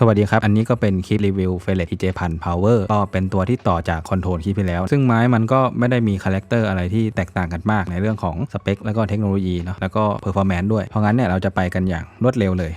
สวัสดีครับ อันนี้ก็เป็นคลิปรีวิวเฟลเลตทีเจพันพาวเวอร์ก็เป็นตัวที่ต่อจากคอนโทรลคลิปที่แล้ว ซึ่งไม้มันก็ไม่ได้มีคาแรคเตอร์อะไรที่แตกต่างกันมากในเรื่องของสเปค แล้วก็เทคโนโลยีเนาะแล้วก็เพอร์ฟอร์แมนซ์ด้วย เพราะงั้นเนี่ยเราจะไปกันอย่างรวดเร็วเลย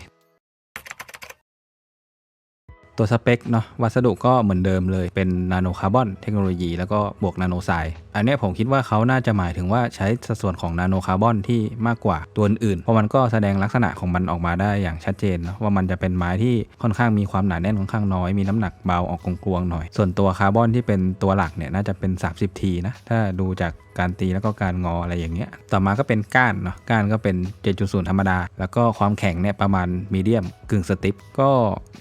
ตัวสเปคเนาะวัสดุก็เหมือนเดิมเลยเป็นนาโนคาร์บอนเทคโนโลยี แล้วก็บวกนาโนไซด์อันนี้ผมคิดว่าเขาน่าจะหมายถึงว่าใช้สัดส่วนของนาโนคาร์บอนที่มากกว่าตัวอื่น เพราะมันก็แสดงลักษณะของมันออกมาได้อย่างชัดเจนนะว่ามันจะเป็นไม้ที่ค่อนข้างมีความหนาแน่นค่อนข้างน้อย มีน้ำหนักเบาออกกลวงๆหน่อย ส่วนตัวคาร์บอนที่เป็นตัวหลักเนี่ยน่าจะเป็น 30ทีนะถ้าดูจากการตีแล้วก็การงออะไรอย่างเงี้ย ต่อมาก็เป็นก้านเนาะ ก้านก็เป็น 7.0 ธรรมดา แล้วก็ความแข็งเนี่ยประมาณมีเดียมกึ่งสติปก็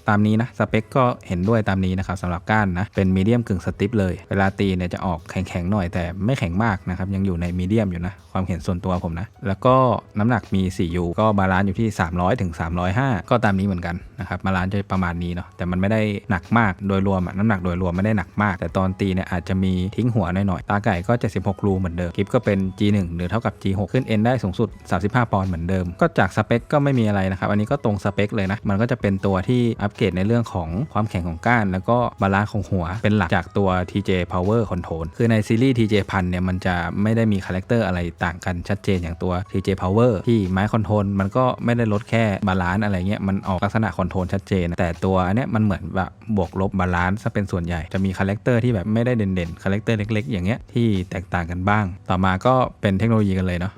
ตามนี้นะ สเปคก็เห็นด้วยตามนี้นะครับสำหรับก้านนะ เป็นมีเดียมกึ่งสติปเลย เวลาตีเนี่ยจะออกแข็งๆหน่อยแต่ไม่แข็งมากนะครับ ยังอยู่ในมีเดียมอยู่นะ ความเห็นส่วนตัวผมนะ แล้วก็น้ำหนักมี 4U ก็บาลานซ์อยู่ที่ 300ถึง305 ก็ตามนี้เหมือนกันนะครับบาลานซ์จะประมาณนี้เนาะ แต่มันไม่ได้หนักมาก โดยรวมน้ำหนักโดยรวมไม่ได้หนักมาก แต่ตอนตีเนี่ยอาจจะมีทิ้งหัวหน่อยๆ ตาไก่ก็76รูเหมือนเดิมกิฟก็เป็น G1 หรือเท่ากับ G6 ขึ้น N ได้สูงสุด 35 ปอนด์เหมือนเดิม ก็จากสเปคก็ไม่มีอะไรนะครับ อันนี้ก็ตรงสเปคเลยนะ มันก็จะเป็นตัวที่อัปเกรดในเรื่องของความแข็งของก้าน แล้วก็บาลานซ์ของหัวเป็นหลักจากตัว TJ Power Control คือในซีรีส์ TJ พันเนี่ยมันจะไม่ได้มีคาแรคเตอร์อะไรต่างกันชัดเจนอย่างตัว TJ Power ที่ไม้คอนโทรลมันก็ไม่ได้ลดแค่บาลานซ์อะไรเงี้ยมันออกลักษณะคอนโทรลชัดเจน แต่ตัวเนี้ยมันเหมือนแบบบวกลบบาลานซ์ซะเป็นส่วนใหญ่จะมีคาแรคเตอร์ที่แบบไม่ได้เด่นๆคาแรคเตอร์เล็กๆ อย่างเงี้ยที่แตกต่างกันบ้าง ต่อมาก็เป็นเทคโนโลยีกันเลยเนาะ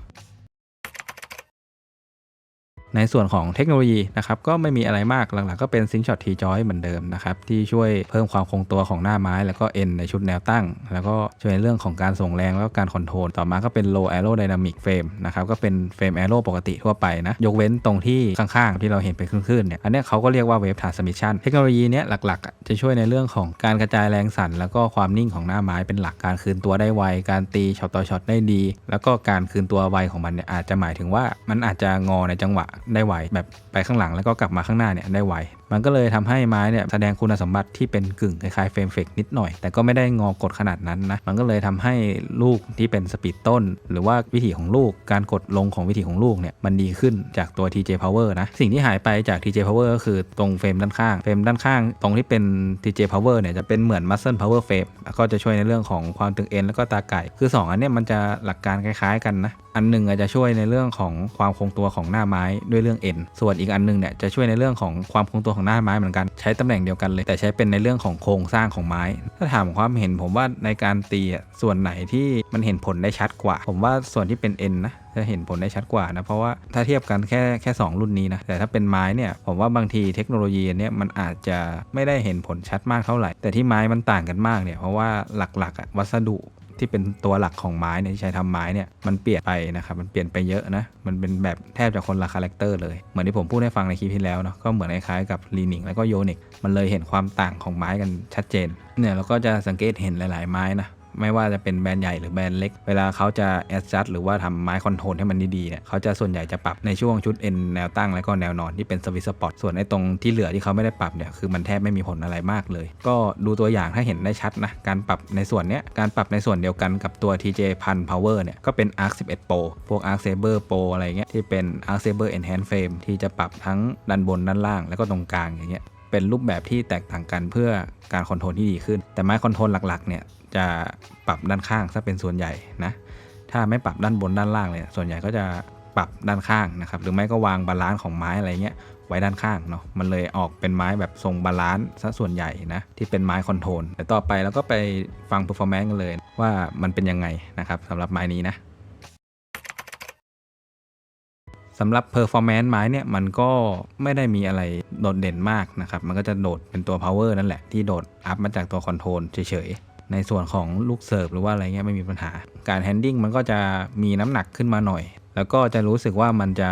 ในส่วนของเทคโนโลยีนะครับก็ไม่มีอะไรมากหลักๆก็เป็นซิงช็อตทีจอยเหมือนเดิมนะครับที่ช่วยเพิ่มความคงตัวของหน้าไม้ แล้วก็เอ็นในชุดแนวตั้ง แล้วก็ช่วยในเรื่องของการส่งแรงแล้วก็การคอนโทรลต่อมาก็เป็น low aerodynamic frame นะครับก็เป็นเฟรม aero ปกติทั่วไปนะยกเว้นตรงที่ข้างๆ ที่เราเห็นเป็นคลื่นๆเนี่ยอันนี้เขาก็เรียกว่า wave transmission เทคโนโลยีเนี้ยหลักๆ จะช่วยในเรื่องของการกระจายแรงสั่น แล้วก็ความนิ่งของหน้าไม้เป็นหลักการคืนตัวได้ไว การตีช็อตต่อช็อตได้ดี แล้วก็การคืนตัวไวของมันเนี่ยอาจจะหมายถึงว่ามันอาจจะงอในจังหวะได้ไวแบบไปข้างหลังแล้วก็กลับมาข้างหน้าเนี่ยได้ไวมันก็เลยทำให้ไม้เนี่ยแสดงคุณสมบัติที่เป็นกึ่งคล้ายๆเฟรมเฟกนิดหน่อย แต่ก็ไม่ได้งอกดขนาดนั้นนะมันก็เลยทำให้ลูกที่เป็นสปีดต้น หรือว่าวิถีของลูกการกดลงของวิถีของลูกเนี่ยมันดีขึ้นจากตัว TJ Power นะสิ่งที่หายไปจาก TJ Power ก็คือตรงเฟรมด้านข้างเฟรมด้านข้าง ตรงที่เป็น TJ Power เนี่ยจะเป็นเหมือน Muscle Power Frame แล้วก็จะช่วยในเรื่องของความตึงเอ็นแล้วก็ตาไก่ คือ 2 อันเนี้ยมันจะหลักการคล้ายๆกันนะ อันหนึ่งอาจจะช่วยในเรื่องของความคงตัวของหน้าไม้ด้วยเรื่องเอ็นส่วนอีกอันหนึงเนี่ยจะช่วยในเรื่องของความคงตัวของหน้าไม้เหมือนกันใช้ตำแหน่งเดียวกันเลย แต่ใช้เป็นในเรื่องของโครงสร้างของไม้ ถ้าถามความเห็นผมว่าในการตีส่วนไหนที่มันเห็นผลได้ชัดกว่า ผมว่าส่วนที่เป็นเอ็นนะจะเห็นผลได้ชัดกว่านะ เพราะว่าถ้าเทียบกันแค่แค่ 2 รุ่นนี้นะ แต่ถ้าเป็นไม้เนี่ยผมว่าบางทีเทคโนโลยีอันเนี้ยมันอาจจะไม่ได้เห็นผลชัดมากเท่าไหร่ แต่ที่ไม้มันต่างกันมากเนี่ยเพราะว่าหลักๆวัสดุ ที่เป็นตัวหลักของไม้เนี่ยที่ใช้ทำไม้เนี่ยมันเปลี่ยนไปนะครับมันเปลี่ยนไปเยอะนะมันเป็นแบบแทบจะคนละคาแรคเตอร์เลยเหมือนที่ผมพูดให้ฟังในคลิปที่แล้วเนาะก็เหมือนคล้ายๆกับลีนิงแล้วก็โยนิกมันเลยเห็นความต่างของไม้กันชัดเจนเนี่ยเราก็จะสังเกตเห็นหลาย ๆ ไม้นะ ไม่ว่าจะเป็นแบรนด์ใหญ่หรือแบรนด์เล็ก เวลาเขาจะแอดจัดหรือว่าทำไม้คอนโทรลให้มันดีๆเนี่ยเขาจะส่วนใหญ่จะปรับในช่วงชุดเอ็นแนวตั้งแล้วก็แนวนอนที่เป็นสวิตสปอตส่วนไอ้ตรงที่เหลือที่เขาไม่ได้ปรับเนี่ยคือมันแทบไม่มีผลอะไรมากเลย ก็ดูตัวอย่างให้เห็นได้ชัดนะการปรับในส่วนเนี้ยการปรับในส่วนเดียวกันกับตัว TJ พัน Power เนี่ยก็เป็น Arc 11 Pro พวก Arc Saber Pro อะไรเงี้ยที่เป็น Arc Saber Enhance Frame ที่จะปรับทั้งด้านบนด้านล่างแล้วก็ตรงกลางอย่างเงี้ยเป็นรูปแบบที่แตกต่างกันเพื่อการคอนโทรลที่ดีขึ้น แต่ไม้คอนโทรลหลักๆเนี่ย จะปรับด้านข้างซะเป็นส่วนใหญ่นะถ้าไม่ปรับด้านบนด้านล่างเลยส่วนใหญ่ก็จะปรับด้านข้างนะครับหรือไม่ก็วางบาลานซ์ของไม้อะไรเงี้ยไว้ด้านข้างเนาะมันเลยออกเป็นไม้แบบทรงบาลานซ์ซะส่วนใหญ่นะที่เป็นไม้คอนโทรลแต่ต่อไปเราก็ไปฟัง performance กันเลยว่ามันเป็นยังไงนะครับสำหรับไม้นี้นะสำหรับ performance ไม้เนี่ยมันก็ไม่ได้มีอะไรโดดเด่นมากนะครับ มันก็จะโดดเป็นตัว power นั่นแหละที่โดดอัพมาจากตัวคอนโทรลเฉย ในส่วนของลูกเสิร์ฟหรือว่าอะไรเงี้ยไม่มีปัญหา การแฮนดิ้งมันก็จะมีน้ำหนักขึ้นมาหน่อย แล้วก็จะรู้สึกว่ามันจะ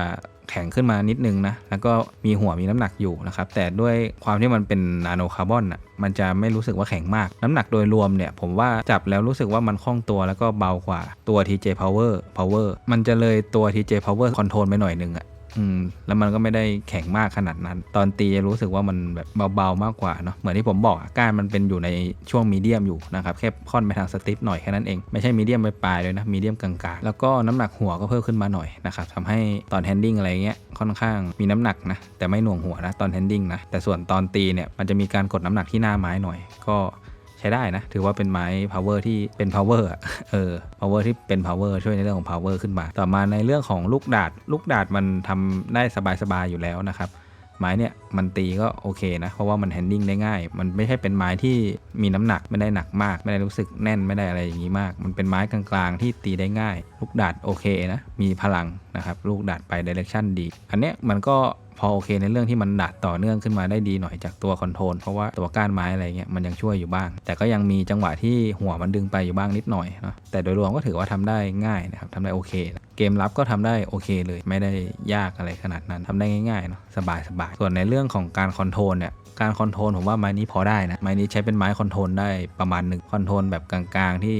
แข็งขึ้นมานิดนึงนะ แล้วก็มีหัวมีน้ำหนักอยู่นะครับ แต่ด้วยความที่มันเป็นนาโนคาร์บอนอะ มันจะไม่รู้สึกว่าแข็งมาก น้ำหนักโดยรวมเนี่ย ผมว่าจับแล้วรู้สึกว่ามันคล่องตัวแล้วก็เบากว่าตัว TJ Power Power มันจะเลยตัว TJ Power Control ไปหน่อยนึงอะ อืมแล้วมันก็ไม่ได้แข็งมากขนาดนั้น ตอนตีจะรู้สึกว่ามันแบบเบาๆมากกว่าเนาะเหมือนที่ผมบอกอะก้านมันเป็นอยู่ในช่วงมีเดียมอยู่นะครับแค่ค่อนไปทางสติปหน่อยแค่นั้นเองไม่ใช่มีเดียมไปปลายเลยนะมีเดียมกลางๆ แล้วก็น้ำหนักหัวก็เพิ่มขึ้นมาหน่อยนะครับทำให้ตอนแฮนดิ้งอะไรเงี้ยค่อนข้างมีน้ำหนักนะแต่ไม่หน่วงหัวนะตอนแฮนดิ้งนะแต่ส่วนตอนตีเนี่ยมันจะมีการกดน้ำหนักที่หน้าไม้หน่อย ก็ ใช้ได้นะ ถือว่าเป็นไม้ power ที่เป็น power อะเออ power ที่เป็น power ช่วยในเรื่องของ power ขึ้นมา ต่อมาในเรื่องของลูกดาดลูกดาดมันทำได้สบายๆอยู่แล้วนะครับ ไม้เนี่ยมันตีก็โอเคนะ เพราะว่ามันแฮนดิ้งได้ง่าย มันไม่ใช่เป็นไม้ที่มีน้ำหนักไม่ได้หนักมาก ไม่ได้รู้สึกแน่นไม่ได้อะไรอย่างนี้มาก มันเป็นไม้กลางๆที่ตีได้ง่าย ลูกดาดโอเคนะ มีพลังนะครับ ลูกดาดไปดิเรกชันดี อันเนี้ยมันก็พอโอเคในเรื่องที่มันดัดต่อเนื่องขึ้นมาได้ดีหน่อยจากตัวคอนโทรลเพราะว่าตัวก้านไม้อะไรเงี้ยมันยังช่วยอยู่บ้าง แต่ก็ยังมีจังหวะที่หัวมันดึงไปอยู่บ้างนิดหน่อยเนาะแต่โดยรวมก็ถือว่าทำได้ง่ายนะครับทำได้โอเค เกมรับก็ทำได้โอเคเลย ไม่ได้ยากอะไรขนาดนั้นทำได้ง่ายๆเนาะสบายสบายส่วนในเรื่องของการคอนโทรลเนี่ยการคอนโทรลผมว่าไม้นี้พอได้นะไม้นี้ใช้เป็นไม้คอนโทรลได้ประมาณหนึ่งคอนโทรลแบบกลางๆที่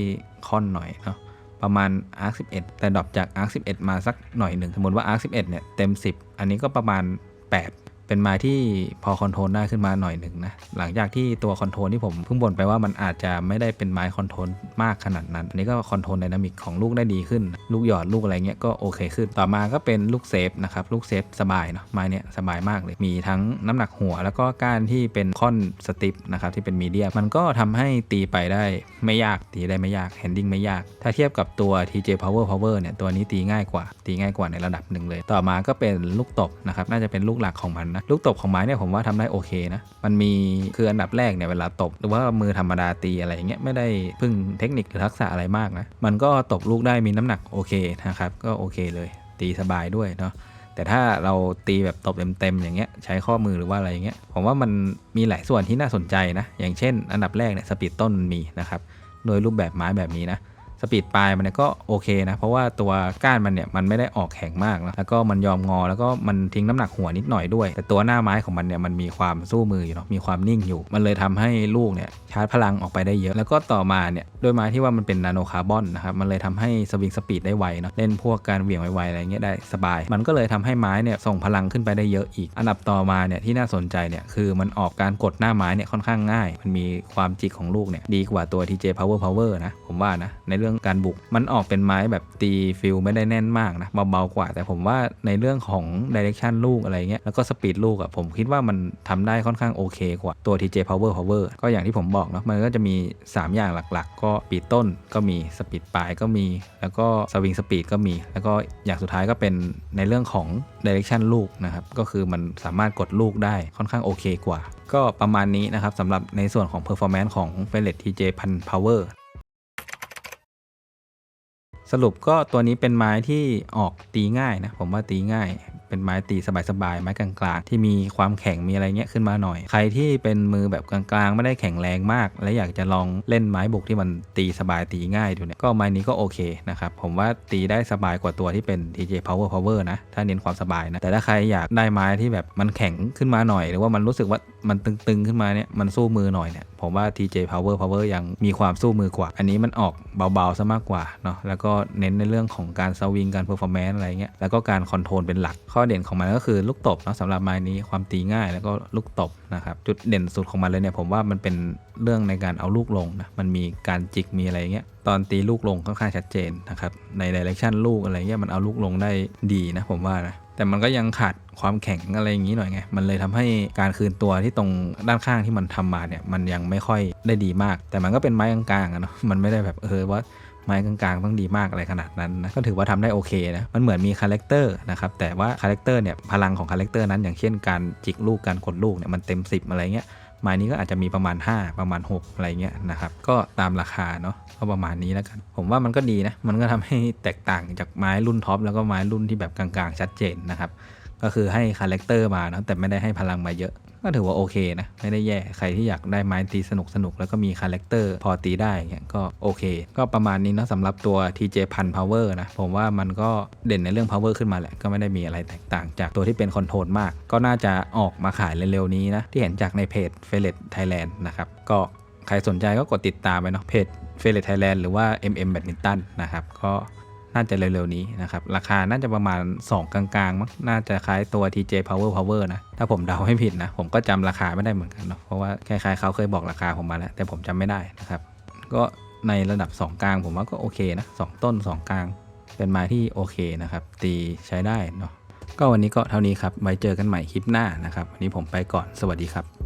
ค่อนหน่อยเนาะประมาณ arc 11 แต่ดรอปจาก arc 11 มาสักหน่อยหนึ่งสมมติว่า arc 11 เนี่ย เต็ม 10 อันนี้ก็ประมาณ 8 เป็นไม้ที่พอคอนโทรลได้ขึ้นมาหน่อยหนึ่งนะหลังจากที่ตัวคอนโทรลที่ผมเพิ่งบ่นไปว่ามันอาจจะไม่ได้เป็นไม้คอนโทรลมากขนาดนั้นอันนี้ก็คอนโทรลไดนามิกของลูกได้ดีขึ้น ลูกหยอดลูกอะไรเงี้ยก็โอเคขึ้น ต่อมาก็เป็นลูกเซฟนะครับลูกเซฟสบายเนาะไม้เนี่ยสบายมากเลยมีทั้งน้ำหนักหัว แล้วก็ก้านที่เป็นค่อนสติปนะครับที่เป็นมีเดียมันก็ทำให้ตีไปได้ไม่ยากตีได้ไม่ยากแฮนดิ้งไม่ยาก ถ้าเทียบกับตัว TJ Power Power เนี่ยตัวนี้ตีง่ายกว่าตีง่ายกว่าในระดับหนึ่งเลย ต่อมาก็เป็นลูกตบนะครับน่าจะเป็นลูกหลักของมันนะลูกตบของไม้เนี่ยผมว่าทำได้โอเคนะ มันมีคืออันดับแรกเนี่ยเวลาตบ หรือว่ามือธรรมดาตีอะไรอย่างเงี้ยไม่ได้พึ่งเทคนิคหรือทักษะอะไรมากนะมันก็ตบลูกได้มีน้ำหนักโอเคนะครับก็โอเคเลยตีสบายด้วยเนาะแต่ถ้าเราตีแบบตบเต็มๆอย่างเงี้ยใช้ข้อมือหรือว่าอะไรอย่างเงี้ยผมว่ามันมีหลายส่วนที่น่าสนใจนะ อย่างเช่น อันดับแรกเนี่ยสปีดต้นมันมีนะครับโดยรูปแบบไม้แบบนี้นะ สปีดปลายมันเนี่ยก็โอเคนะ เพราะว่าตัวก้านมันเนี่ยมันไม่ได้ออกแข็งมากนะแล้วก็มันยอมงอแล้วก็มันทิ้งน้ำหนักหัวนิดหน่อยด้วย แต่ตัวหน้าไม้ของมันเนี่ยมันมีความสู้มืออยู่เนาะมีความนิ่งอยู่ มันเลยทำให้ลูกเนี่ยชาร์จพลังออกไปได้เยอะ แล้วก็ต่อมาเนี่ยด้วยไม้ที่ว่ามันเป็นนาโนคาร์บอนนะครับมันเลยทำให้สวิงสปีดได้ไวเนาะเล่นพวกการเหวี่ยงไวๆอะไรเงี้ยได้สบาย มันก็เลยทำให้ไม้เนี่ยส่งพลังขึ้นไปได้เยอะอีก อันดับต่อมาเนี่ยที่น่าสนใจเนี่ยคือมันออกการกดหน้าไม้เนี่ยค่อนข้างง่าย มันมีความจิกของลูกเนี่ยดีกว่าตัว TJ Power Power นะผมว่านะในเรื่องการบุก มันออกเป็นไม้แบบตีฟิลไม่ได้แน่นมากนะเบาๆกว่า แต่ผมว่าในเรื่องของดิเรกชันลูกอะไรเงี้ยแล้วก็สปีดลูกอะผมคิดว่ามันทำได้ค่อนข้างโอเคกว่าตัว TJ Power Power ก็อย่างที่ผมบอกเนาะมันก็จะมี 3 อย่างหลักๆ ก็ปีดต้นก็มีสปีดปลายก็มี แล้วก็สวิงสปีดก็มี แล้วก็อย่างสุดท้ายก็เป็นในเรื่องของดิเรกชันลูกนะครับก็คือมันสามารถกดลูกได้ค่อนข้างโอเคกว่า ก็ประมาณนี้นะครับสำหรับในส่วนของ performance ของ f e l e t TJ พัน Power สรุปก็ตัวนี้เป็นไม้ที่ออกตีง่ายนะ ผมว่าตีง่าย เป็นไม้ตีสบายๆไม้กลางๆที่มีความแข็งมีอะไรเงี้ยขึ้นมาหน่อย ใครที่เป็นมือแบบกลางๆ ไม่ได้แข็งแรงมาก และอยากจะลองเล่นไม้บุกที่มันตีสบายตีง่ายดูเนี่ยก็ไม้นี้ก็โอเคนะครับผมว่าตีได้สบายกว่าตัวที่เป็น TJ Power Power นะถ้าเน้นความสบายนะแต่ถ้าใครอยากได้ไม้ที่แบบมันแข็งขึ้นมาหน่อย หรือว่ามันรู้สึกว่ามันตึงๆขึ้นมาเนี่ยมันสู้มือหน่อยเนี่ยผมว่า TJ Power Power ยังมีความสู้มือกว่า อันนี้มันออกเบาๆซะมากกว่าเนาะแล้วก็เน้นในเรื่องของการสวิงการเพอร์ฟอร์แมนซ์อะไรเงี้ยแล้วก็การคอนโทรลเป็นหลักข้อเด่นของมันก็คือลูกตบนะสำหรับไม้นี้ความตีง่ายแล้วก็ลูกตบนะครับ จุดเด่นสุดของมันเลยเนี่ยผมว่ามันเป็นเรื่องในการเอาลูกลงนะมันมีการจิกมีอะไรเงี้ยตอนตีลูกลงค่อนข้างชัดเจนนะครับในดิเรกชันลูกอะไรเงี้ยมันเอาลูกลงได้ดีนะผมว่านะแต่มันก็ยังขาดความแข็งอะไรอย่างนี้หน่อยไง มันเลยทำให้การคืนตัวที่ตรงด้านข้างที่มันทำมาเนี่ย มันยังไม่ค่อยได้ดีมาก แต่มันก็เป็นไม้กลางๆอะเนาะ มันไม่ได้แบบเออว่า ไม้กลางๆต้องดีมากอะไรขนาดนั้นนะก็ถือว่าทำได้โอเคนะมันเหมือนมีคาแรคเตอร์นะครับแต่ว่าคาแรคเตอร์เนี่ยพลังของคาแรคเตอร์นั้นอย่างเช่นการจิกลูกการกดลูกเนี่ยมันเต็ม 10 อะไรเงี้ยไม้นี้ก็อาจจะมีประมาณ 5 ประมาณ 6 อะไรเงี้ยนะครับก็ตามราคาเนาะก็ประมาณนี้แล้วกัน ผมว่ามันก็ดีนะมันก็ทำให้แตกต่างจากไม้รุ่นท็อปแล้วก็ไม้รุ่นที่แบบกลางๆ ชัดเจนนะครับก็คือให้คาแรคเตอร์มาเนาะแต่ไม่ได้ให้พลังมาเยอะ ก็ถือว่าโอเคนะ ไม่ได้แย่ใครที่อยากได้ไม้ตีสนุกสนุกแล้วก็มีคาแรคเตอร์พอตีได้เงี้ยก็โอเค ก็ประมาณนี้เนาะสำหรับตัว TJ พัน power นะ ผมว่ามันก็เด่นในเรื่อง power ขึ้นมาแหละ ก็ไม่ได้มีอะไรแตกต่างจากตัวที่เป็นคอนโทรลมาก ก็น่าจะออกมาขายเร็วๆนี้นะ ที่เห็นจากในเพจ f e l e t Thailand นะครับก็ใครสนใจก็กดติดตามไปเนาะเพจ f e l e t Thailand หรือว่า MM Badminton นะครับก็ น่าจะเร็วๆนี้นะครับ ราคาน่าจะประมาณ 2 กลางๆมั้งน่าจะคล้ายตัว TJ Power Power นะ ถ้าผมเดาให้ผิดนะ ผมก็จำราคาไม่ได้เหมือนกันเนาะเพราะว่าคล้ายๆเขาเคยบอกราคาผมมาแล้ว แต่ผมจำไม่ได้นะครับ ก็ในระดับ 2 กลางผมว่าก็โอเคนะ2ต้น 2 กลาง เป็นไม้ที่โอเคนะครับ ตีใช้ได้เนาะก็วันนี้ก็เท่านี้ครับไว้เจอกันใหม่คลิปหน้านะครับวันนี้ผมไปก่อนสวัสดีครับ